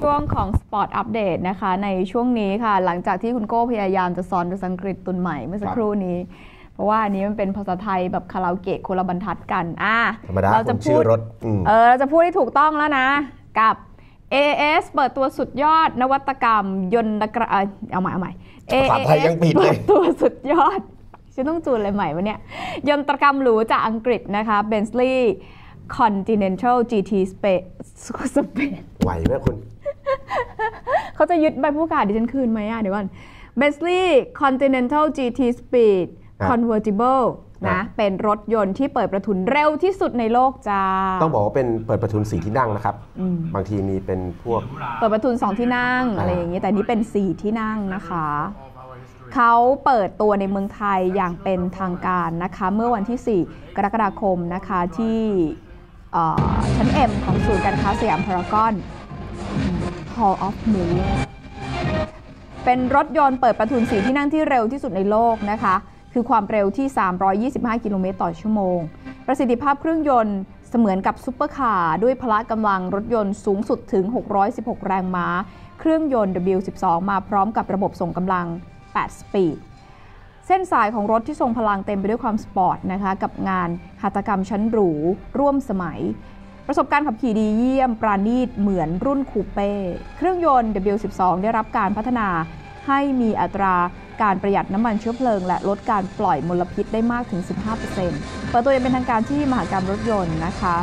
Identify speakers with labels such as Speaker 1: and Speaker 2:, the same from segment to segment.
Speaker 1: ช่วงของ Sport Update นะคะ ในช่วงนี้ค่ะ หลังจากที่คุณโก้พยายามจะสอนภาษาอังกฤษตุนใหม่เมื่อสักครู่นี้ เพราะว่าอันนี้มันเป็นภาษาไทยแบบคาราโอเกะคนละบรรทัดกันอะ
Speaker 2: ธรรมดา
Speaker 1: เราจะ
Speaker 2: ผมชื่
Speaker 1: พู
Speaker 2: อ
Speaker 1: ด
Speaker 2: รถอืม
Speaker 1: เออเราจะพูดให้ถูกต้องแล้วนะ กับ AS เปิดตัวสุดยอดนวัตกรรม ยนต์กระเอ่อเอาใหม่เอาใหม่
Speaker 2: ภาษาไทยยังผิดเลย
Speaker 1: เปิดตัวสุดยอดฉันต้องจูนอะไรใหม่วะเนี่ย ยนตรกรรมหรูจากอังกฤษนะคะ Bentley Continental GT Space Space
Speaker 2: ไหวไหมคุณ
Speaker 1: เขาจะยึดใบผู้ประกาศดิฉันคืนไหมอะเดี๋ยวก่อน Bentley Continental GT Speed
Speaker 2: ครับ
Speaker 1: Convertible
Speaker 2: ครั
Speaker 1: นะ
Speaker 2: บ
Speaker 1: เป็นรถยนต์ที่เปิดประทุนเร็วที่สุดในโลกจ้า
Speaker 2: ต้องบอกว่าเป็นเปิดประทุนสีที่นั่งนะครับ
Speaker 1: อืม
Speaker 2: บางทีมีเป็นพวก
Speaker 1: เปิดประทุนสองที่นั่ง
Speaker 2: อ่า
Speaker 1: อะไรอย่างนี้ แต่นี่เป็น4ที่นั่งนะคะ เขาเปิดตัวในเมืองไทยอย่างเป็นทางการนะคะ เมื่อวันที่ 4 กรกฎาคมนะคะที่เอ่อชั้น M ของศูนย์การค้าสยามพารากอน Hall of Mirror เป็นรถยนต์เปิดประทุนสีที่นั่งที่เร็วที่สุดในโลกนะคะ คือความเร็วที่ 325 กิโลเมตรต่อชั่วโมง ประสิทธิภาพเครื่องยนต์เสมือนกับซุปเปอร์คาร์ด้วยพละกำลังรถยนต์สูงสุดถึง 616 แรงม้า เครื่องยนต์ W12 มาพร้อมกับระบบส่งกำลัง 8 สปีดเส้นสายของรถที่ทรงพลังเต็มไปด้วยความสปอร์ตนะคะ กับงานหัตถกรรมชั้นหรู ร่วมสมัย ประสบการณ์ขับขี่ดีเยี่ยม ปราณีตเหมือนรุ่นคูเป้ เครื่องยนต์ W12 ได้รับการพัฒนาให้มีอัตราการประหยัดน้ำมันเชื้อเพลิง และลดการปล่อยมลพิษได้มากถึง 15%เปิดตัวอย่างเป็นทางการที่มหากรรมรถยนต์นะคะ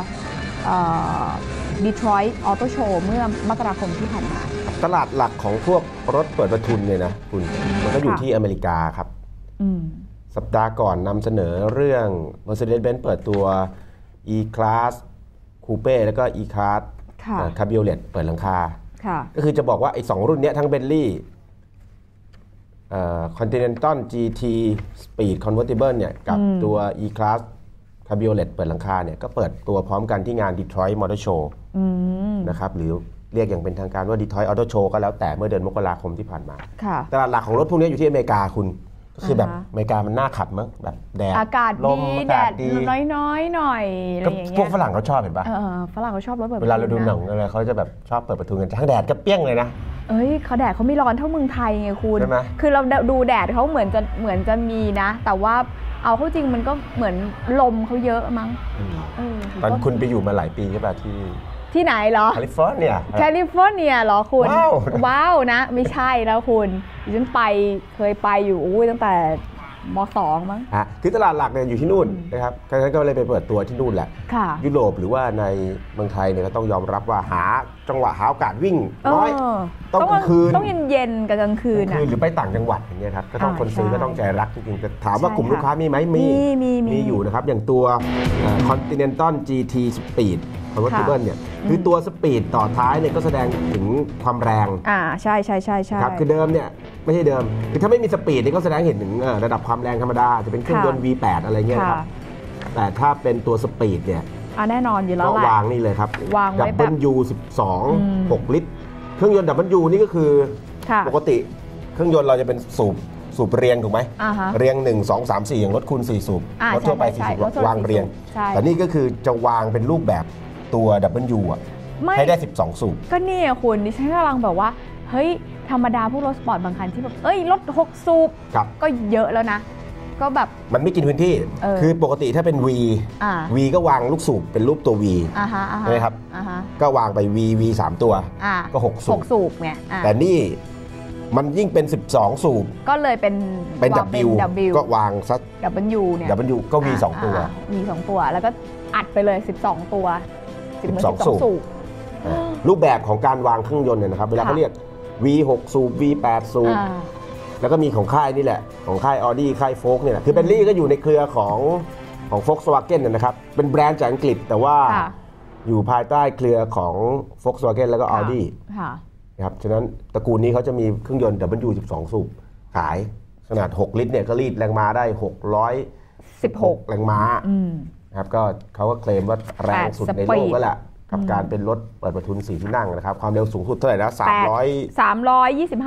Speaker 1: ดีทรอยต์ออโตโชว์เมื่อมกราคมที่ผ่านมา
Speaker 2: ตลาดหลักของพวกรถเปิดประทุนเนี่ยนะคุณมันก็อยู่ที่อเมริกาครับสัปดาห์ก่อนนำเสนอเรื่อง Mercedes-Benz เปิดตัว E-Class Coupe แล้วก็ E-Class
Speaker 1: ค่ะ
Speaker 2: Cabriolet เปิดหลังคา
Speaker 1: ค่ะ
Speaker 2: ก็คือจะบอกว่าไอ้สองรุ่นเนี้ยทั้ง Bentley เอ่อ Continental GT Speed Convertible เนี่ยกับ
Speaker 1: อืม
Speaker 2: ตัว E-Class Cabriolet เปิดหลังคาเนี่ยก็เปิดตัวพร้อมกันที่งาน Detroit Motor Show
Speaker 1: อืม
Speaker 2: นะครับหรือเรียกอย่างเป็นทางการว่า Detroit Auto Show ก็แล้วแต่เมื่อเดือนมกราคมที่ผ่านมา
Speaker 1: ค่ะ
Speaker 2: ตลาดหลักของรถพวกนี้อยู่ที่อเมริกาคุณ ก็คือแบบ
Speaker 1: อ่าฮะ
Speaker 2: อเมริกามันน่าขับมั้งแบบแดด
Speaker 1: อากาศ
Speaker 2: ล
Speaker 1: ดี
Speaker 2: มอา
Speaker 1: แด
Speaker 2: กาศ
Speaker 1: ด
Speaker 2: ดี
Speaker 1: น้อยๆหน่อยอะไร
Speaker 2: ก็
Speaker 1: อย่าง
Speaker 2: พ
Speaker 1: เงี้
Speaker 2: วยกฝรั่งเขาชอบเห็นปะ
Speaker 1: เออฝรั่งเขาชอบรถแบบ
Speaker 2: เวลาเราดูหนังะอะไรเขาจะแบบชอบเปิดประตูกันทั้งแดดก็เปรี้ยงเลยนะ
Speaker 1: เอ้ยเขาแดดเขาไม่ร้อนเท่าเมืองไทยไงคุณ
Speaker 2: ใช่ไหม
Speaker 1: คือเราดูแดดเขาเหมือนจะเหมือนจะมีนะ แต่ว่าเอาเข้าจริงมันก็เหมือนลมเขาเยอะมั้งเออ
Speaker 2: ตอนคุณไปอยู่มาหลายปีใช่ปะที่
Speaker 1: ที่ไหนเหรอ
Speaker 2: แคลิฟอร์เนีย
Speaker 1: แคลิฟอร์เนียเหรอคุณ
Speaker 2: ว้าว
Speaker 1: ว้าวนะ ไม่ใช่แล้วคุณดิฉันไปเคยไปอยู่อุ้ยตั้งแต่มสองมั้ง
Speaker 2: ฮะคือตลาดหลักเนี่ยอยู่ที่นู่นนะครับฉะนั้นก็เลยไปเปิดตัวที่นู่นแหละ
Speaker 1: ค่ะ
Speaker 2: ยุโรปหรือว่าในเมืองไทยเนี่ยก็ต้องยอมรับว่าหาจังหวะหาโอกาสวิ่ง
Speaker 1: เอ
Speaker 2: น้อย
Speaker 1: อ
Speaker 2: ต้องกลางคืน
Speaker 1: ต้องเย็นๆกับกลางคืน
Speaker 2: คื
Speaker 1: อะ
Speaker 2: นหรือไปต่างจังหวัดอย่างเงี้ยครับ ก็ต้อง
Speaker 1: อ่า
Speaker 2: คนซื้อ
Speaker 1: ใช่
Speaker 2: ก็ต้องใจรักจริงๆแต่ถามว่า
Speaker 1: ใช่
Speaker 2: กลุ่ม
Speaker 1: ค่ะ
Speaker 2: ลูกค้ามีไหมมี
Speaker 1: มี มี
Speaker 2: อยู่นะครับ อย่างตัว เอ่อ Continental GT Speed Convertible เนี่ยคือตัวสปีดต่อท้ายเนี่ยก็แสดงถึงความแรง
Speaker 1: อ่าใช่ใช่ใช่ใช่
Speaker 2: ครับคือเดิมเนี่ยไม่ใช่เดิมคือถ้าไม่มีสปีดนี่ก็แสดงเห็นถึงเอ่อระดับความแรงธรรมดาจะเป็นเครื่องยนต์ V8 อะไรเงี้ยค
Speaker 1: ค่ะ
Speaker 2: รับแต่ถ้าเป็นตัวสปีดเนี่ย
Speaker 1: อ่าแน่นอนอยู่แล้ว
Speaker 2: ก็
Speaker 1: แหละ
Speaker 2: วางนี่เลยครับ
Speaker 1: วางไว้แบบ
Speaker 2: W
Speaker 1: อืม
Speaker 2: 12 6ลิตร เครื่องยนต์ W นี่ก็คือ
Speaker 1: ค่ะ
Speaker 2: ปกติเครื่องยนต์เราจะเป็นสูบสูบเรียงถูกไหม
Speaker 1: อ่าฮะ
Speaker 2: เรียง 1 2 3 4 อย่างรถคุณ4สูบ
Speaker 1: อ่าร
Speaker 2: ถทั่วไป
Speaker 1: ใช่
Speaker 2: 4
Speaker 1: ใช่
Speaker 2: สูบ
Speaker 1: รถทั่วไป
Speaker 2: วางเรียง
Speaker 1: สี่สูบใช่
Speaker 2: แต่นี่ก็คือจะวางเป็นรูปแบบ ตัว W อะ
Speaker 1: ไม่
Speaker 2: ให้ได้ 12 สูบ
Speaker 1: ก็เนี่ยคุณดิฉันกำลังแบบว่า เฮ้ย ธรรมดาพวกรถสปอร์ตบางคันที่แบบ เอ้ย รถ6สูบ
Speaker 2: ครับ
Speaker 1: ก็เยอะแล้วนะ ก็แบบ
Speaker 2: มันไม่กินพื้นที่
Speaker 1: เออ
Speaker 2: คือปกติถ้าเป็น V
Speaker 1: อ่า
Speaker 2: V ก็วางลูกสูบเป็นรูปตัว V
Speaker 1: อ่าฮะอ่าฮะ
Speaker 2: ใช่ไหมครับ
Speaker 1: อ่าฮะ
Speaker 2: ก็วางไป V V 3ตัว
Speaker 1: อ่า
Speaker 2: ก็หกสูบ
Speaker 1: หกสูบไงอ่า
Speaker 2: แต่นี่มันยิ่งเป็น 12 สูบ
Speaker 1: ก็เลยเป็น
Speaker 2: เป็น
Speaker 1: วาง
Speaker 2: W
Speaker 1: W
Speaker 2: ก็วางสัก
Speaker 1: W เนี่ย
Speaker 2: W ก็ V 2ตัว
Speaker 1: มีสองตัวแล้วก็อัดไปเลย 12 ตัว สิบเหมือน
Speaker 2: 12
Speaker 1: 12
Speaker 2: สูบ
Speaker 1: สูบ
Speaker 2: รูปแบบของการวางเครื่องยนต์เนี่ยนะครับ เวลา
Speaker 1: ค่ะ
Speaker 2: เขาเรียก V 6 สูบ V 8 สูบ
Speaker 1: อ่า
Speaker 2: แล้วก็มีของค่ายนี่แหละ ของค่าย Audi ค่ายโฟกเนี่ยแหละคือเบนลี่ก็อยู่ในเครือของของ Volkswagen เนยนะครับ เป็นแบรนด์จากอังกฤษแต่ว่า
Speaker 1: ค่ะ
Speaker 2: อยู่ภายใต้เครือของ Volkswagen แล้วก็ Audi
Speaker 1: ค่ะ
Speaker 2: นะครับฉะนั้นตระกูลนี้เขาจะมีเครื่องยนต์ W 12 สูบขายขนาด 6 ลิตรเนี่ยก็รีดแรงม้าได้ 600
Speaker 1: 16
Speaker 2: แรงม้า
Speaker 1: อืม
Speaker 2: นะครับก็เขาก็เคลมว่าแรงสุดในโลกแล้วแหละกับการเป็นรถเปิดประทุนสีที่นั่งนะครับ ความเร็วสูงสุดเท่าไหร่นะ300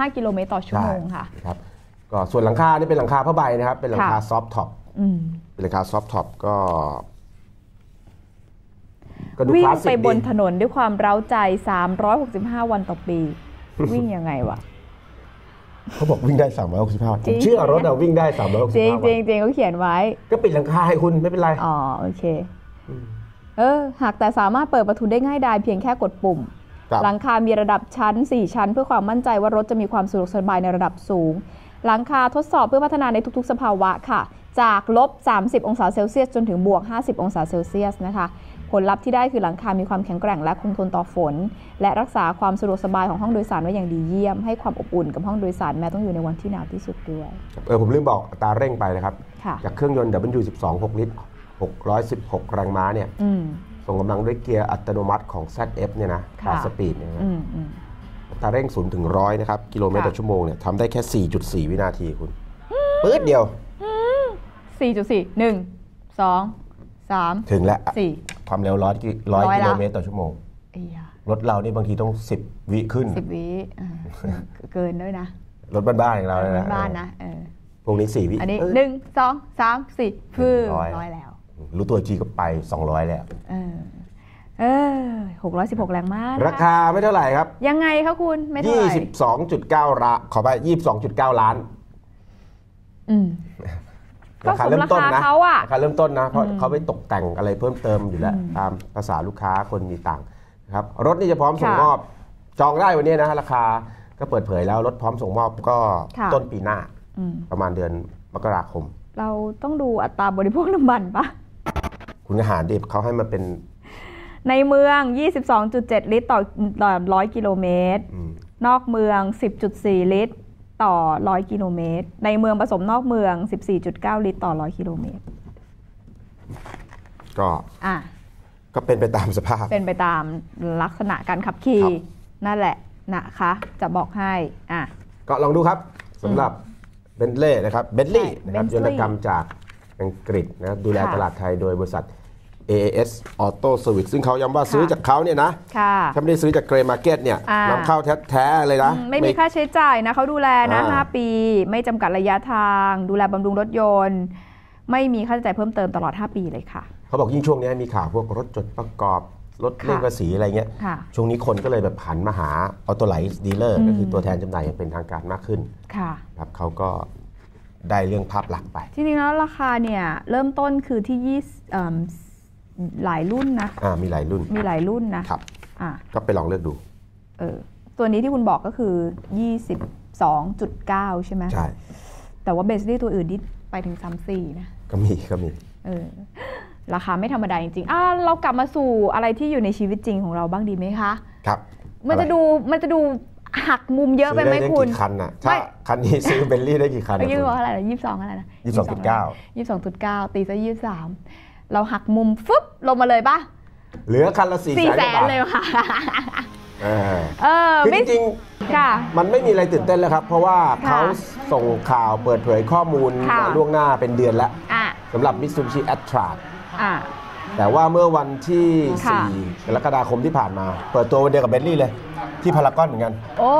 Speaker 1: 325 กิโลเมตรต่อชั่วโมงค่ะ
Speaker 2: ครับก็ส่วนหลังคานี่เป็นหลังคาผ้าใบนะครับ เป็นหลังคา
Speaker 1: ค่ะ
Speaker 2: ซอฟท็อป
Speaker 1: อืม
Speaker 2: เป็นหลังคาซอฟท็อปก็ก็ดู
Speaker 1: วิ่
Speaker 2: ค
Speaker 1: ง
Speaker 2: ลาสสิก
Speaker 1: ไปบน
Speaker 2: ดี
Speaker 1: ถนนด้วยความเร้าใจ 365 วันต่อปี วิ่งยังไงวะ
Speaker 2: เขาบอกวิ่งได้ 365
Speaker 1: จริง
Speaker 2: ผมเชื่อรถอะวิ่งได้
Speaker 1: จริง
Speaker 2: 365
Speaker 1: จ
Speaker 2: วั
Speaker 1: ริง
Speaker 2: น
Speaker 1: จริงเขาเขียนไว้
Speaker 2: ก็ปิดหลังคาให้คุณไม่เป็นไร
Speaker 1: อ๋อโอเค เออ หากแต่สามารถเปิดประตูได้ง่ายดายเพียงแค่กดปุ่ม
Speaker 2: ครับ
Speaker 1: หลังคา มีระดับชั้น 4 ชั้น เพื่อความมั่นใจว่ารถจะมีความสะดวกสบายในระดับสูง หลังคาทดสอบเพื่อพัฒนาในทุก ๆ สภาวะค่ะ จากลบ 30 องศาเซลเซียสจนถึงบวก 50 องศาเซลเซียสนะคะผ ลลัพธ์ที่ได้คือหลังคา มีความแข็งแกร่งและคงทนต่อฝน และรักษาความสะดวกสบายของห้องโดยสารไว้อย่างดีเยี่ยม ให้ความอบอุ่นกับห้องโดยสารแม้ต้องอยู่ในวันที่หนาวที่สุดด้วย
Speaker 2: เออผมลืมบอกอัตราเร่งไปนะครับ
Speaker 1: ค่ะ
Speaker 2: จากเครื่องยนต์ W12 6 ลิตร 616 แรงม้าเนี่ย
Speaker 1: อืม
Speaker 2: ส่งกำลังด้วยเกียร์อัตโนมัติของ ZF เนี่ยนะ
Speaker 1: ค่ะ
Speaker 2: 8สปีดเนี่ยนะ
Speaker 1: อืมอืม
Speaker 2: อัตราเร่ง0ถึง100นะครับกิโลเมตร
Speaker 1: ค่ะ
Speaker 2: ต่อชั่วโมงเนี่ยทำได้แค่ 4.4 วินาทีคุณปื๊ดเดียว
Speaker 1: สี่จุด สี่หนึ่งสองสาม
Speaker 2: ถึงแล้ว
Speaker 1: สี่
Speaker 2: ความเร็วร้อยกิร้อย
Speaker 1: ร้อย
Speaker 2: กิ
Speaker 1: ละ
Speaker 2: โลเมตรต่อชั่วโมง
Speaker 1: เอ้ย
Speaker 2: รถเรานี่บางทีต้อง10วิขึ้น
Speaker 1: สิบวิอ่าเกินด้วยนะ
Speaker 2: รถบ้านๆอย่างเราเนี่ยนะ
Speaker 1: บ้านๆนะเออ
Speaker 2: พวกนี้4วิ
Speaker 1: อันนี้
Speaker 2: เย
Speaker 1: หนึ่งสองสามสี่ฟืบ
Speaker 2: ร้อย
Speaker 1: ร้อยแล้ว
Speaker 2: รู้ตัวจีก็ไป 200 แล้ว
Speaker 1: เออเออหกร้อยสิบหกแรงมาก
Speaker 2: ราคาไม่เท่าไหร่ครับ
Speaker 1: ยังไงคะคุณไม่เท่าไหร่
Speaker 2: 22.9ละขอไป22.9 ล้าน
Speaker 1: อืมก็
Speaker 2: ราคาเริ่มต้น
Speaker 1: สมรา
Speaker 2: นะ
Speaker 1: คาเขาอะ
Speaker 2: ราคาเริ่มต้นนะเพราะเขาไปตกแต่งอะไรเพิ่มเติมอยู่แล้วตามภาษาลูกค้าคนมีตังค์นะครับรถนี่จะพร้อมส่ง
Speaker 1: ค่ะ
Speaker 2: มอบจองได้วันนี้นะราคาก็เปิดเผยแล้วรถพร้อมส่งมอบก็
Speaker 1: ค่ะ
Speaker 2: ต้นปีหน้า
Speaker 1: อืม
Speaker 2: ประมาณเดือนมกราคม
Speaker 1: เราต้องดูอัตราบริโภคน้ำมันปะ
Speaker 2: คุณอาหารดิบเขาให้มาเป็น
Speaker 1: ในเมือง 22.7 ลิตรต่อต่อร้อยกิโลเมตร
Speaker 2: อืม
Speaker 1: นอกเมือง 10.4 ลิตร ต่อ 100 กิโลเมตร ในเมืองผสมนอกเมือง 14.9 ลิตร ต่อ 100 กิโลเมตร
Speaker 2: ก็
Speaker 1: อะ
Speaker 2: ก็เป็นไปตามสภาพ
Speaker 1: เป็นไปตามลักษณะการขับขี่
Speaker 2: ครับ
Speaker 1: นั่นแหละนะคะ จะบอกให้อะ
Speaker 2: ก็ลองดูครับสำหรับเบนเล่นะครับเบนลี่
Speaker 1: ใช่
Speaker 2: นะครับ
Speaker 1: Bentley
Speaker 2: ยนตกรรมจากอังกฤษนะครับดูแล
Speaker 1: ค่ะ
Speaker 2: ตลาดไทยโดยบริษัท AAS Auto Service ซึ่งเขาย้ำว่าซื้อ
Speaker 1: ค่ะ
Speaker 2: จากเขาเนี่ยนะ
Speaker 1: ค่ะ
Speaker 2: ถ้าไม่ได้ซื้อจากเกรมาร์เก็ตเนี่ย
Speaker 1: อ่าน
Speaker 2: นำเข้าแท้ๆเลยนะ
Speaker 1: อืมไม่มีค่าใช้จ่ายนะเขาดูแลนะ
Speaker 2: อ่า
Speaker 1: 5ปี ไม่จำกัดระยะทาง ดูแลบำรุงรถยนต์ ไม่มีค่าใช้จ่ายเพิ่มเติมตลอด 5 ปีเลยค่ะ
Speaker 2: เขาบอกยิ่งช่วงนี้มีข่าวพวกรถจดประกอบรถ
Speaker 1: ค่ะ
Speaker 2: เล่นภาษีอะไรเงี้ย
Speaker 1: ค่ะ
Speaker 2: ช่วงนี้คนก็เลยแบบหันมาหา Auto l i ์ดีลเลอร์ก็คือตัวแทนจำหน่ายอย่างเป็นทางการมากขึ้น
Speaker 1: ค่ะ
Speaker 2: ครับเขาก็ได้เรื่องภาพลักษณ์ไป
Speaker 1: จริงๆแล้วราคาเนี่ยเริ่มต้นคือที่ยี่สิบเอิ่ม หลายรุ่นนะ
Speaker 2: อ่ามีหลายรุ่น
Speaker 1: มีหลายรุ่นนะครับอะ
Speaker 2: ก็ไปลองเลือกดู
Speaker 1: เออตัวนี้ที่คุณบอกก็คือ 22.9 ใช่ไหม
Speaker 2: ใช่
Speaker 1: แต่ว่าเบสลี่ตัวอื่นที่ไปถึง 34 นะ
Speaker 2: ก็มีก็มี
Speaker 1: เออราคาไม่ธรรมดาจริงๆอะเรากลับมาสู่อะไรที่อยู่ในชีวิตจริงของเราบ้างดีไหมคะ
Speaker 2: ครับ
Speaker 1: มันจะดูมันจะดูหักมุมเยอะไปไหม
Speaker 2: ซื้ด้
Speaker 1: คุณ
Speaker 2: กี่คันน่ะ
Speaker 1: ไม่
Speaker 2: ถ้าคันนี้ซื้อเบนลี่ได้กี่คัน
Speaker 1: เมื่อ
Speaker 2: น่ะ
Speaker 1: กี้
Speaker 2: คุณ
Speaker 1: บอกเท่าไหร่นะยี่สิบสองอะไรนะ
Speaker 2: 22.9
Speaker 1: ยี่สิบสองจุดเก้าตีซะยี่สิบสาม เราหักมุมฟึบลงมาเลยปะ
Speaker 2: เหลือคันละสี่
Speaker 1: สี่
Speaker 2: แส
Speaker 1: แส
Speaker 2: น
Speaker 1: นเลยค่ะ
Speaker 2: เออ
Speaker 1: เออ
Speaker 2: คือ
Speaker 1: ไม่
Speaker 2: จริง
Speaker 1: ค่ะ
Speaker 2: ๆมันไม่มีอะไรตื่นเต้นแล้วครับ เพราะว่า
Speaker 1: ค่ะ
Speaker 2: เขาส่งข่าวเปิดเผยข้อมูล
Speaker 1: ค่ะ
Speaker 2: มาล่วงหน้าเป็นเดือนแล้ว
Speaker 1: อะ
Speaker 2: สำหรับ Mitsubishi a t r a
Speaker 1: อะ
Speaker 2: แต่ว่าเมื่อวันที่
Speaker 1: ค่ะ
Speaker 2: 4 กรกฎาคมที่ผ่านมา เปิดตัววันเดียวกับเบนลี่เลย ที่พารากอนเหมือนกัน
Speaker 1: โอ้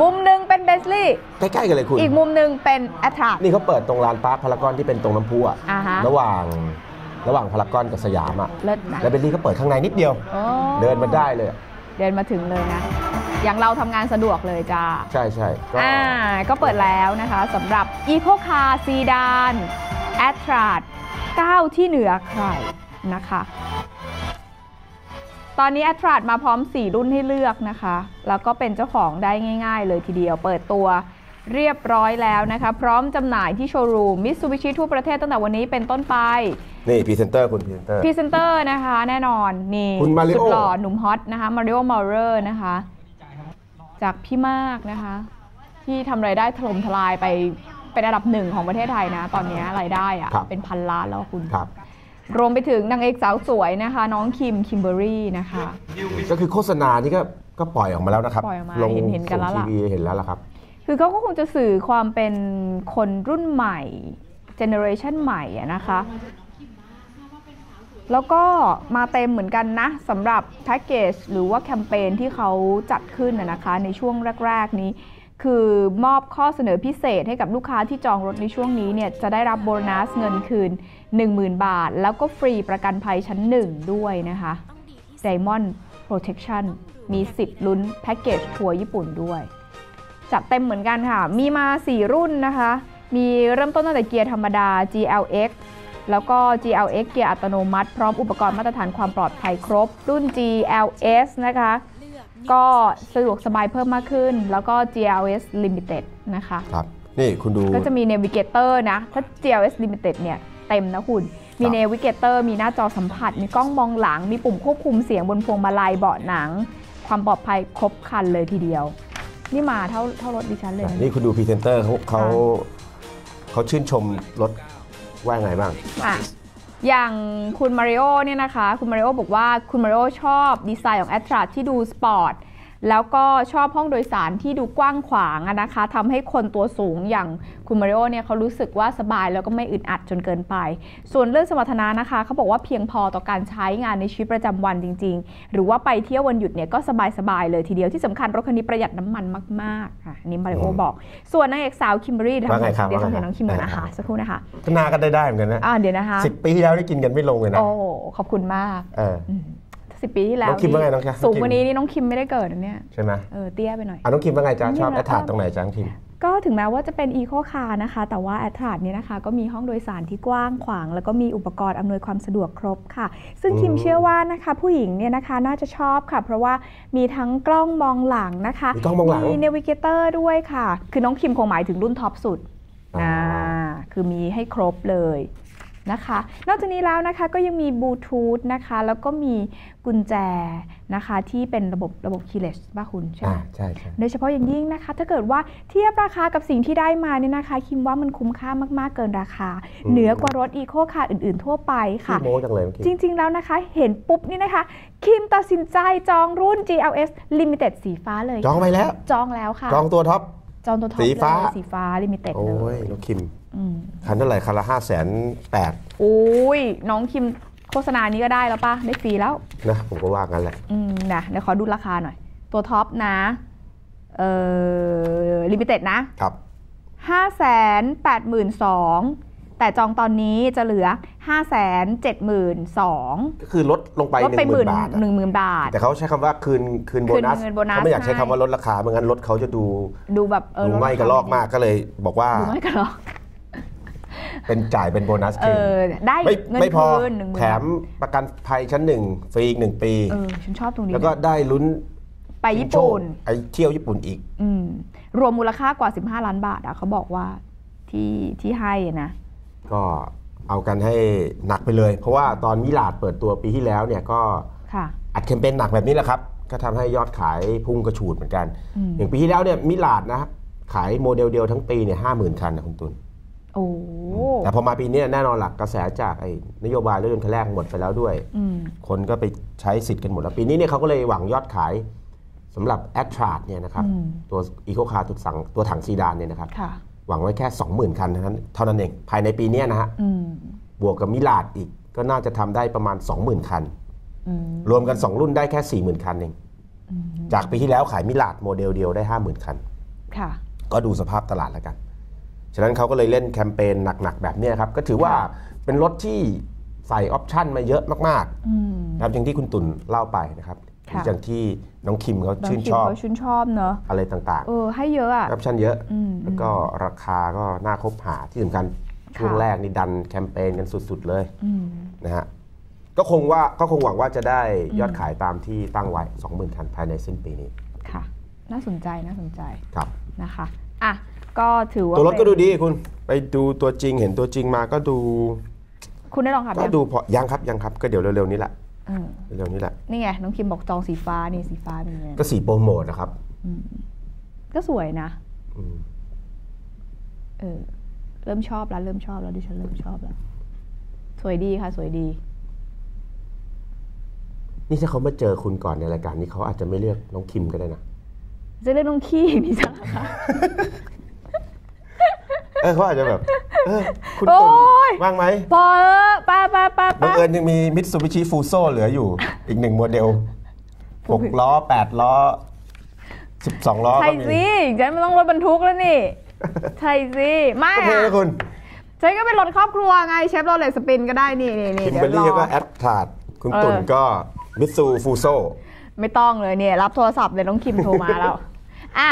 Speaker 1: มุมหนึ่งเป็นเบสลี่
Speaker 2: ใกล้ ๆ กันเลยคุณ
Speaker 1: อีกมุมหนึ่งเป็นแอตราด
Speaker 2: นี่เขาเปิดตรงลานปาร์คพารากอนที่เป็นตรงน้ำพุอะ
Speaker 1: อ่าฮะ
Speaker 2: ระหว่าง ระหว่างพารากอนกับสยามอะ
Speaker 1: เลิศนะ
Speaker 2: แล้วเบนลี่ก็เปิดข้างในนิดเดียว
Speaker 1: โอ้
Speaker 2: เดินมาได้เลย
Speaker 1: เดินมาถึงเลยนะ อย่างเราทำงานสะดวกเลยจ้า
Speaker 2: ใช่ใช่ก็
Speaker 1: อ่า ก็เปิดแล้วนะคะสำหรับ Eco Car Sedan a t r a d ก้าวที่เหนือใครนะคะ ตอนนี้ a t r a d มาพร้อม 4 รุ่นให้เลือกนะคะ แล้วก็เป็นเจ้าของได้ง่ายๆ เลยทีเดียวเปิดตัวเรียบร้อยแล้วนะคะ พร้อมจำหน่ายที่โชว์รูม Mitsubishi ทั่วประเทศตั้งแต่วันนี้เป็นต้นไป
Speaker 2: นี่พรีเซนเตอร์คุณพรีเซนเตอร์
Speaker 1: พรีเซนเตอร์นะคะแน่นอนนี่
Speaker 2: คุณ Mario
Speaker 1: สุดหล่อหนุ่มฮอตนะคะมาริโอมาเรอร์นะคะ จากพี่มากนะคะ ที่ทำรายได้ถล่มทลายไปเป็นอันดับหนึ่งของประเทศไทยนะ ตอนนี้รายได้อะ
Speaker 2: ครับ
Speaker 1: เป็นพันล้านแล้วคุณ
Speaker 2: ครับ
Speaker 1: รวมไปถึงนางเอกสาวสวยนะคะ น้องคิมคิมเบอรี่นะคะ
Speaker 2: ก็คือโฆษณานี่ก็ก็ปล่อยออกมาแล้วนะครับ
Speaker 1: ปล่อยออกมา
Speaker 2: ลง
Speaker 1: เห็นเห็นกันแล้ว
Speaker 2: ที
Speaker 1: ล่ะ
Speaker 2: วีเห็นแล้วล่ะครับ
Speaker 1: คือเขาก็คงจะสื่อความเป็นคนรุ่นใหม่เจเนอเรชันใหม่อะนะคะ แล้วก็มาเต็มเหมือนกันนะสำหรับแพ็กเกจหรือว่าแคมเปญที่เขาจัดขึ้นนะคะในช่วงแรก ๆ นี้ คือมอบข้อเสนอพิเศษให้กับลูกค้าที่จองรถในช่วงนี้เนี่ยจะได้รับโบนัสเงินคืน 10,000 บาท แล้วก็ฟรีประกันภัยชั้นหนึ่งด้วยนะคะ Diamond Protection มีสิทธิ์ลุ้นแพ็กเกจทัวร์ญี่ปุ่นด้วย จัดเต็มเหมือนกันค่ะ มีมา 4 รุ่นนะคะ มีเริ่มต้นตั้งแต่เกียร์ธรรมดา GLX แล้วก็ GLX เกียร์อัตโนมัติ พร้อมอุปกรณ์มาตรฐานความปลอดภัยครบ รุ่น GLS นะคะ ก็สะดวกสบายเพิ่มมากขึ้น แล้วก็ GLS Limited นะคะ
Speaker 2: ครับนี่คุณดู
Speaker 1: ก็จะมี Navigator นะ ถ้า GLS Limited เนี่ยเต็มนะคุณ มี
Speaker 2: ครับ
Speaker 1: Navigator มีหน้าจอสัมผัส มีกล้องมองหลัง มีปุ่มควบคุมเสียงบนพวงมาลัยเบาะหนัง ความปลอดภัยครบครันเลยทีเดียว นี่มาเท่าเท่ารถดิฉันเลยนะ
Speaker 2: นี่คุณดูพรีเซนเตอร์เขาเขาเขาชื่นชมรถ ว่าไงบ้าง
Speaker 1: อะ อย่างคุณมาริโอเนี่ยนะคะ คุณมาริโอบอกว่าคุณมาริโอชอบดีไซน์ของแอตราที่ดูสปอร์ต แล้วก็ชอบห้องโดยสารที่ดูกว้างขวางอะนะคะทำให้คนตัวสูงอย่างคุณมาริโอเนี่ยเขารู้สึกว่าสบายแล้วก็ไม่อึดอัดจนเกินไป ส่วนเรื่องสมรรถนะนะคะเขาบอกว่าเพียงพอต่อการใช้งานในชีวิตประจำวันจริง ๆ หรือว่าไปเที่ยววันหยุดเนี่ยก็สบายๆเลยทีเดียวที่สำคัญรถคันนี้ประหยัดน้ำมันมากๆค่ะอันนี้มาริโอบอก ส่วนนางเอกสาวคิมเบอรี่
Speaker 2: ว่าไงครับ
Speaker 1: เดี๋ยวฟัง
Speaker 2: ว่าไง
Speaker 1: เสียงน้องคิมก่อนนะคะ
Speaker 2: อ่า
Speaker 1: สักครู่นะคะ
Speaker 2: ก็น่ากันได้ได้เหมือนกันนะ
Speaker 1: อ่าเดี๋ยวนะคะ
Speaker 2: สิบปีที่แล้วได้กินกันไม่ลงเลยนะ
Speaker 1: โอ้ขอบคุณมาก
Speaker 2: เออ
Speaker 1: สิบปีที่แล้ว
Speaker 2: น้องคิมว่าไงน้องจ๊ะ
Speaker 1: สูง
Speaker 2: น้องคิม
Speaker 1: กว่านี้นี่น้องคิมไม่ได้เกิดนะเนี่ย
Speaker 2: ใช่ไหม
Speaker 1: เออเตี้ยไปหน่อย
Speaker 2: อะน้องคิมว่าไงจ๊ะ
Speaker 1: น้องคิม
Speaker 2: ชอบ
Speaker 1: เหรอ
Speaker 2: แอดถาดตรงไหนจ๊ะน้องคิม
Speaker 1: ก็ถึงแม้ว่าจะเป็นอีโคคาร์นะคะ แต่ว่าแอตราดเนี่ยนะคะ ก็มีห้องโดยสารที่กว้างขวาง แล้วก็มีอุปกรณ์อำนวยความสะดวกครบค่ะ ซึ่งคิม
Speaker 2: อืม
Speaker 1: เชื่อว่านะคะผู้หญิงเนี่ยนะคะน่าจะชอบค่ะ เพราะว่ามีทั้งกล้องมองหลังนะคะ
Speaker 2: มีกล้องมองหลัง
Speaker 1: มีเนวิเกเตอร์ด้วยค่ะ คือน้องคิมคงหมายถึงรุ่นท็อปสุด
Speaker 2: อ๋ออ่
Speaker 1: อ่าคือมีให้ครบเลย นะคะ นอกจากนี้แล้วนะคะก็ยังมีบลูทูธนะคะ แล้วก็มีกุญแจนะคะ ที่เป็นระบบระบบคีย์เลสป่ะคุณใช่ไหม
Speaker 2: อ่าใช่ใช่
Speaker 1: โดยเฉพาะอย่างยิ่งนะคะ ถ้าเกิดว่าเทียบราคากับสิ่งที่ได้มาเนี่ยนะคะ คิมว่ามันคุ้มค่ามากๆเกินราคา เหนือกว่ารถอีโคคาร์อื่นๆ ทั่วไปค่ะ
Speaker 2: ขี้โม้จังเลยเมื่อกี้
Speaker 1: จริง ๆ แล้วนะคะ เห็นปุ๊บนี่นะคะ คิมตัดสินใจจองรุ่น GLS Limited สีฟ้าเลย
Speaker 2: จองไปแล้ว
Speaker 1: จองแล้วค่ะ
Speaker 2: จองตัวท็อป
Speaker 1: จองตัวท็อป
Speaker 2: สีฟ้า
Speaker 1: เลยสีฟ้า Limited
Speaker 2: โอ้
Speaker 1: เลย
Speaker 2: น้องคิม
Speaker 1: อืม
Speaker 2: คันเท่าไหร่คันละห้าแสนแปด
Speaker 1: โอ้ยน้องคิมโฆษณานี้ก็ได้แล้วปะได้ฟรีแล้ว
Speaker 2: นะ ผมก็ว่างั้นแหละ
Speaker 1: อืมนะเดี๋ยวขอดูราคาหน่อย ตัวท็อปนะ เอ่อลิมิเต็ดนะ
Speaker 2: ครับ
Speaker 1: 5 8 2 0 0 0แต่จองตอนนี้จะเหลือ 5 7 2 0 0 0
Speaker 2: ก็คือลดลงไป
Speaker 1: ลด
Speaker 2: ห
Speaker 1: ไป
Speaker 2: นึ่ง
Speaker 1: ห
Speaker 2: ห
Speaker 1: มื่
Speaker 2: มื่
Speaker 1: น
Speaker 2: นบาทอะ
Speaker 1: หนึ่งหมื่นบาท
Speaker 2: แต่เขาใช้คำว่าคืนคืนโบนัส
Speaker 1: คืนเงินโบนัส
Speaker 2: เขาไม่อยากใช้
Speaker 1: ให้
Speaker 2: คำว่าลดราคาไม่งั้นรถเขาจะดู
Speaker 1: ดูแบบเออ
Speaker 2: ดูไม่กระลอกมากก็เลยบอกว่า
Speaker 1: ดูไม่กระลอก
Speaker 2: เป็นจ่ายเป็นโบนัส
Speaker 1: เอ
Speaker 2: คืน
Speaker 1: อได้
Speaker 2: ไม่
Speaker 1: เงิน
Speaker 2: ไม่พอ
Speaker 1: คืนหนึ่งหมื่น
Speaker 2: แถมประกันภัยชั้นหนึ่งฟรีอีกหนึ่งปี
Speaker 1: เออฉันชอบตรงนี้
Speaker 2: แล้วก็ได้ลุ้น
Speaker 1: ไปญี่ปุ่น
Speaker 2: ไอเที่ยวญี่ปุ่นอีก
Speaker 1: อืมรวมมูลค่ากว่า 15 ล้านบาทอะเขาบอกว่าที่ที่ให้อะนะ
Speaker 2: ก็เอากันให้หนักไปเลย เพราะว่าตอนมิลาดเปิดตัวปีที่แล้วเนี่ยก็
Speaker 1: ค่ะ
Speaker 2: อัดแคมเปญหนักแบบนี้แหละครับ ก็ทำให้ยอดขายพุ่งกระฉูดเหมือนกัน
Speaker 1: อืม
Speaker 2: อย่างปีที่แล้วเนี่ยมิลาดนะครับขายโมเดลเดียวทั้งปีเนี่ยห้าหมื่นคันนะคุณตุล
Speaker 1: โอ้
Speaker 2: แต่พอมาปีนี้แน่นอนหลักกระแสจากไอ้นโยบายรถยนต์คันแรกหมดไปแล้วด้วย
Speaker 1: อืม
Speaker 2: คนก็ไปใช้สิทธิ์กันหมดแล้ว ปีนี้เนี่ยเขาก็เลยหวังยอดขายสำหรับแอตทราเนี่ยนะครับ
Speaker 1: อืม
Speaker 2: ตัวอีโคคาร์ตัวสั่งตัวถังซีดานเนี่ยนะครับ
Speaker 1: ค่ะ
Speaker 2: หวังไว้แค่ 20,000 คันเท่านั้นเท่านั้นเองภายในปีเนี้ยนะฮะ
Speaker 1: อืม
Speaker 2: บวกกับมิลาดอีกก็น่าจะทำได้ประมาณ 20,000 คัน
Speaker 1: อืม
Speaker 2: รวมกัน 2 รุ่นได้แค่ 40,000 คันเองจากปีที่แล้วขายมิลาดโมเดลเดียวได้ 50,000 คัน
Speaker 1: ค่ะ
Speaker 2: ก็ดูสภาพตลาดแล้วกัน ฉะนั้นเขาก็เลยเล่นแคมเปญหนักๆแบบเนี้ยครับก็ถือว่าเป็นรถที่ใส่ออปชั่นมาเยอะมาก
Speaker 1: อืม
Speaker 2: ๆนะครับอย่างที่คุณตุ่นเล่าไปนะครับ
Speaker 1: ค่ะ
Speaker 2: อย่างที่น้องคิมเขา
Speaker 1: น้อง
Speaker 2: ชื่น
Speaker 1: คิม
Speaker 2: ชอบ
Speaker 1: เขาชื่นชอบเนอะ
Speaker 2: อะไรต่าง
Speaker 1: เออให้เยอะอะ
Speaker 2: ๆออปชั่นเยอะ
Speaker 1: อืม
Speaker 2: แล้วก็ราคาก็น่าคบหาที่สำคัญช่วง
Speaker 1: ค่ะ
Speaker 2: แรกนี่ดันแคมเปญกันสุดๆเลย
Speaker 1: อืม
Speaker 2: นะฮะก็คงว่าก็คงหวังว่าจะได้ยอดขายตามที่ตั้งไว้ 20,000 คันภายในสิ้นปีนี้
Speaker 1: ค่ะ น่าสนใจน่าสนใจ
Speaker 2: ครับ
Speaker 1: นะคะ อะ ก็ถือว่า
Speaker 2: ตัวรถก็
Speaker 1: เป็น
Speaker 2: ดูดีคุณไปดูตัวจริงเห็นตัวจริงมาก็ดู
Speaker 1: คุณได้ลองขับ
Speaker 2: ก็
Speaker 1: ยัง
Speaker 2: ดูพอยังครับยังครับ ก็เดี๋ยวเร็วๆนี้แหละ
Speaker 1: เออ
Speaker 2: เร็วๆนี้แหละ
Speaker 1: นี่ไงน้องคิมบอกจองสีฟ้านี่สีฟ้าเป็นไง
Speaker 2: ก็สีโปรโมทนะครับ
Speaker 1: ก็สวยนะ
Speaker 2: อืม
Speaker 1: เออเริ่มชอบแล้ว เริ่มชอบแล้วดิฉันเริ่มชอบแล้ว สวยดีค่ะ สวยดี
Speaker 2: นี่ถ้าเขามาเจอคุณก่อนในรายการนี้เขาอาจจะไม่เลือกน้องคิมก็ได้นะ
Speaker 1: จะเรียกน้องขี้อย่างนี้จ้ะ
Speaker 2: เออเขาอาจจะแบบเออคุณ
Speaker 1: โอ๊
Speaker 2: ตุ่น
Speaker 1: ย
Speaker 2: ว่างไหม
Speaker 1: พอเออไป้าป้าป้า
Speaker 2: บัง
Speaker 1: ป้า
Speaker 2: เอิญยังมีมิตซูบิชิฟูโซเหลืออยู่อีกหนึ่งโมเดลหกล้อแปดล้อสิบสองล้อ
Speaker 1: ใช่
Speaker 2: ก็มี
Speaker 1: สิฉันไม่ต้องรถบรรทุกแล้วนี่ ใช่สิไม่
Speaker 2: ก็เท่
Speaker 1: อะ
Speaker 2: นะคุณ
Speaker 1: ฉันก็เป็นรถครอบครัวไงเชฟโรเลตสปินก็ได้นี่นี่นี่
Speaker 2: คิมเบอ
Speaker 1: เดี๋ยว
Speaker 2: รี่
Speaker 1: รอ
Speaker 2: ก็แอดทาดคุณ
Speaker 1: เออ
Speaker 2: ตุ่นก็มิตซูฟูโซ
Speaker 1: ไม่ต้องเลยเนี่ย รับโทรศัพท์เลยน้องคิมโทรมาแล้ว อะ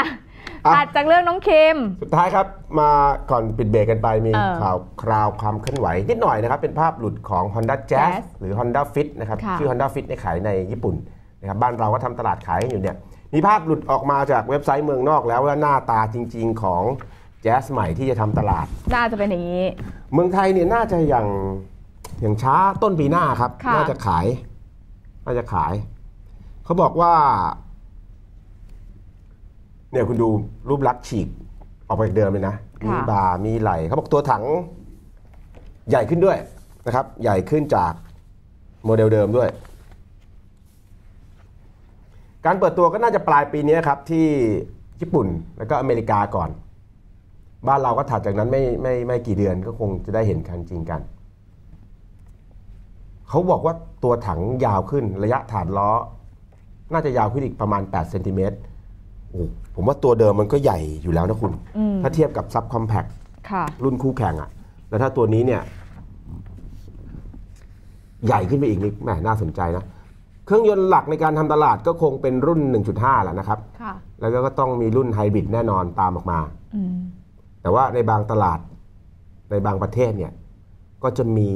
Speaker 2: อะ
Speaker 1: ถัดจากเรื่องน้องคิม
Speaker 2: สุดท้ายครับมาก่อนปิดเบรกกันไปมี
Speaker 1: เออ
Speaker 2: ข่าวคราวความเคลื่อนไหว นิดหน่อยนะครับ เป็นภาพหลุดของ Honda Jazz
Speaker 1: Jazz
Speaker 2: หรือ Honda Fit นะครับ
Speaker 1: ค่ะ
Speaker 2: ชื่อ Honda Fit ในยขายในญี่ปุ่นนะครับบ้านเราก็ทำตลาดขายกันอยู่เนี่ยมีภาพหลุดออกมาจากเว็บไซต์เมืองนอกแล้วว่าหน้าตาจริง ๆ ของ Jazz ใหม่ที่จะทำตลาด
Speaker 1: น่าจะเป็นอย่างนี้
Speaker 2: เมืองไทยเนี่ยน่าจะอย่างอย่างช้าต้นปีหน้าครับ
Speaker 1: ค่ะ
Speaker 2: น่าจะขาย น่าจะขาย เขาบอกว่า เนี่ยคุณดูรูปลักษณ์ฉีกออกไปจากเดิมเลยนะ มีบาร์มีไหลเขาบอกตัวถังใหญ่ขึ้นด้วยนะครับ ใหญ่ขึ้นจากโมเดลเดิมด้วย การเปิดตัวก็น่าจะปลายปีนี้ครับที่ญี่ปุ่นแล้วก็อเมริกาก่อน บ้านเราก็ถัดจากนั้นไม่ไม่ไม่กี่เดือนก็คงจะได้เห็นคันจริงกัน เขาบอกว่าตัวถังยาวขึ้นระยะฐานล้อ น่าจะยาวขึ้นอีกประมาณ 8 เซนติเมตรโอ้ ผมว่าตัวเดิมมันก็ใหญ่อยู่แล้วนะคุณ
Speaker 1: อืม
Speaker 2: ถ้าเทียบกับซับคอมแพค
Speaker 1: ค่ะ
Speaker 2: รุ่นคู่แข่งอะแล้วถ้าตัวนี้เนี่ย ใหญ่ขึ้นไปอีกนี่แหมน่าสนใจนะ เครื่องยนต์หลักในการทำตลาดก็คงเป็นรุ่น 1.5แหละนะครับ
Speaker 1: ค่ะ
Speaker 2: แล้วก็ต้องมีรุ่นไฮบริดแน่นอนตามออกมา
Speaker 1: อืม
Speaker 2: แต่ว่าในบางตลาดในบางประเทศเนี่ย ก็จะมี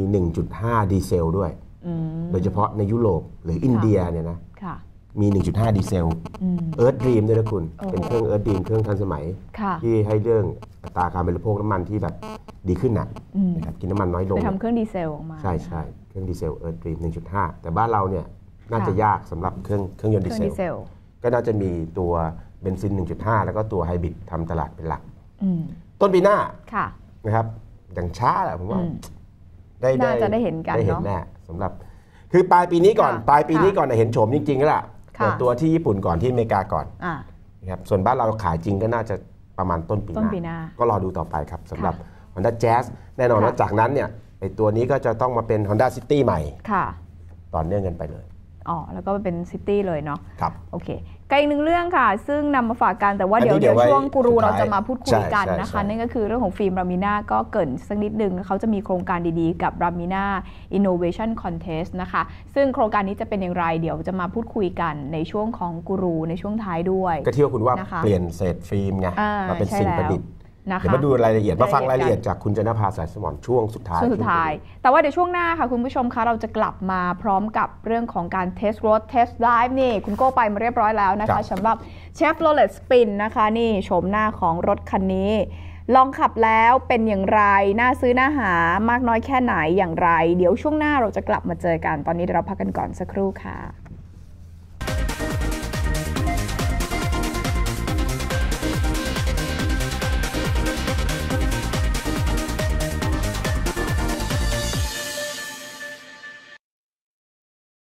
Speaker 2: 1.5 ดีเซลด้วย
Speaker 1: อืม
Speaker 2: โดยเฉพาะในยุโรปหรืออินเดียเนี่ยนะ
Speaker 1: ค่ะ
Speaker 2: มี 1.5 ดีเซล
Speaker 1: อืม
Speaker 2: เอิร์ธดีมด้วยนะคุณ
Speaker 1: โอ้โห
Speaker 2: เป็นเครื่องเอิร์ธดีมเครื่องทันสมัย
Speaker 1: ค่ะ
Speaker 2: ที่ให้เรื่องอัตราการบริโภคน้ำมันที่แบบดีขึ้นนะ
Speaker 1: อืม
Speaker 2: นะครับกินน้ำมันน้อยลง
Speaker 1: ไปทำเครื่องดีเซลออกมา
Speaker 2: ใช่ใช่เครื่องดีเซลเอิร์ธดีม1.5 แต่บ้านเราเนี่ยน่าจะ
Speaker 1: ค่ะ
Speaker 2: ยากสำหรับเครื่องเครื่องยนต์
Speaker 1: เค
Speaker 2: ดี
Speaker 1: รื่อง
Speaker 2: เซ
Speaker 1: ดี
Speaker 2: ล
Speaker 1: เซล
Speaker 2: ก็น่าจะมีตัวเบนซิน 1.5 แล้วก็ตัวไฮบริดทำตลาดเป็นหลัก
Speaker 1: อืม
Speaker 2: ต้นปีหน้า
Speaker 1: ค่ะ
Speaker 2: นะครับอย่างช้าแหละผมว่า
Speaker 1: อืม
Speaker 2: ได้
Speaker 1: น่าจะได้เห็นกัน
Speaker 2: ได้เห็น
Speaker 1: เนอะ
Speaker 2: แน่สำหรับ คือปลายปีนี้ก่อน
Speaker 1: ค่ะ
Speaker 2: ปลายปีนี้
Speaker 1: ค่ะ
Speaker 2: ก่อนนะเห็นโฉมจริงๆแล้วล่ะ
Speaker 1: ค่ะ
Speaker 2: เปิดตัวที่ญี่ปุ่นก่อนที่อเมริกาก่อน
Speaker 1: อ่า
Speaker 2: นะครับส่วนบ้านเราขายจริงก็น่าจะประมาณต้นปีห
Speaker 1: ต้น
Speaker 2: น้า
Speaker 1: ปีหน้า
Speaker 2: ก็รอดูต่อไปครับสำหรับ Honda Jazz แน่นอน
Speaker 1: ค่ะ
Speaker 2: ว่าจากนั้นเนี่ยไอตัวนี้ก็จะต้องมาเป็น Honda City ใหม่
Speaker 1: ค่ะ
Speaker 2: ต่อเนื่องกันไปเลย
Speaker 1: อ๋อแล้วก็เป็นซิตี้เลยเนาะ
Speaker 2: ครับ
Speaker 1: โอเคก็อีกหนึ่งเรื่องค่ะ ซึ่งนำมาฝากกันแต่ว่า
Speaker 2: อันนี้
Speaker 1: เดี๋ยว
Speaker 2: เดี๋
Speaker 1: เดี๋
Speaker 2: ย
Speaker 1: ยววช่วง
Speaker 2: ไว้
Speaker 1: กูรู
Speaker 2: สุดท้าย
Speaker 1: เราจะมาพูดคุยกัน
Speaker 2: ใช่ใช่
Speaker 1: นะคะ
Speaker 2: ใช่
Speaker 1: นั่นก็คือเรื่องของฟิล์มรามิน่าก็เกรินสักนิดนึงเขาจะมีโครงการดีๆ กับรามิน่า Innovation Contest นะคะ ซึ่งโครงการนี้จะเป็นอย่างไร เดี๋ยวจะมาพูดคุยกันในช่วงของกูรูในช่วงท้ายด้วย
Speaker 2: ก็ที่ว่าคุณว่า
Speaker 1: นะคะ
Speaker 2: เปลี่ยนเศษฟิล์มไง
Speaker 1: อ่า
Speaker 2: มาเป็น
Speaker 1: ใช่
Speaker 2: สิ่ง
Speaker 1: แล้ว
Speaker 2: ประดิษฐ์
Speaker 1: นะคะ
Speaker 2: เดี๋ยวมาดูรายละเอียดมาฟังรารา
Speaker 1: ยย
Speaker 2: ละ
Speaker 1: ละเอี
Speaker 2: เอี
Speaker 1: ย
Speaker 2: ย
Speaker 1: ด
Speaker 2: ดจากคุณจนภาสายสมรช่วงสุดท้าย
Speaker 1: ช่วงสุดท้าย แต่ว่าเดี๋ยวช่วงหน้าค่ะคุณผู้ชมคะเราจะกลับมาพร้อมกับเรื่องของการเทสรถเทสไดฟ์นี่ คุณโก้ไปมาเรียบร้อยแล้วนะ
Speaker 2: ครั
Speaker 1: คะ
Speaker 2: บ
Speaker 1: สำหรับ Chevrolet Spin นะคะนี่โฉมหน้าของรถคันนี้ ลองขับแล้วเป็นอย่างไร น่าซื้อน่าหามากน้อยแค่ไหนอย่างไร เดี๋ยวช่วงหน้าเราจะกลับมาเจอกันตอนนี้เดี๋ยวเราพักกันก่อนสักครู่ค่ะ